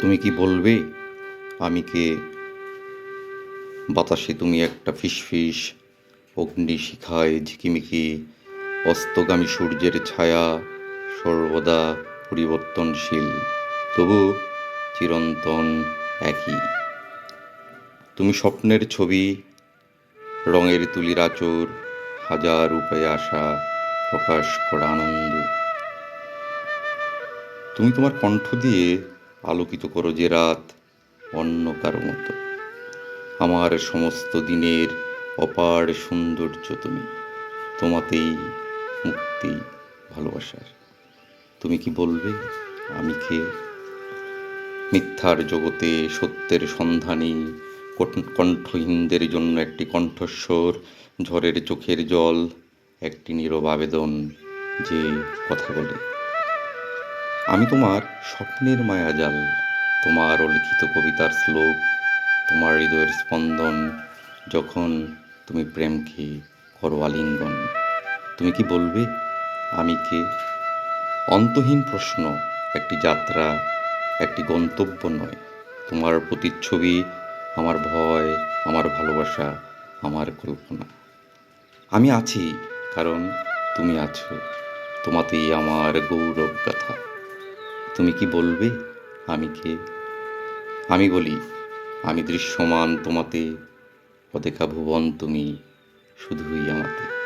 তুমি কি বলবে? আমি কে? বাতাসে তুমি একটা ফিসফিস, অগ্নি শিখায় ঝিকিমিকি, অস্তগামী সূর্যের ছায়া সর্বদা পরিবর্তনশীল, তবু চিরন্তন একই। তুমি স্বপ্নের ছবি, রঙের তুলির আচর হাজার উপায়ে আসা, প্রকাশ করা আনন্দ। তুমি তোমার কণ্ঠ দিয়ে আলোকিত করো যে রাত অন্য কারও মতো। আমার সমস্ত দিনের অপার সৌন্দর্য তুমি, তোমাতেই মুক্তি, ভালোবাসার। তুমি কি বলবে, আমি কে? মিথ্যার জগতে সত্যের সন্ধানী কণ্ঠহীনদের জন্য একটি কণ্ঠস্বর, ঝড়ের চোখের জল, একটি নীরব আবেদন যে কথা বলে। আমি তোমার স্বপ্নের মায়াজাল, তোমার অলিখিত কবিতার শ্লোক, তোমার হৃদয়ের স্পন্দন, যখন তুমি প্রেমকে করো আলিঙ্গন। তুমি কি বলবে? আমি কে? অন্তহীন প্রশ্ন, একটি যাত্রা, একটি গন্তব্য নয়। তোমার প্রতিচ্ছবি, আমার ভয়, আমার ভালোবাসা, আমার কল্পনা। আমি আছি, কারণ তুমি আছো। তোমাতেই আমার গৌরব কথা তুমি কি বলবে? আমি কে? আমি বলি, আমি দৃশ্যমান তোমাতে, অদেখা ভুবন তুমি শুধুই আমাতে।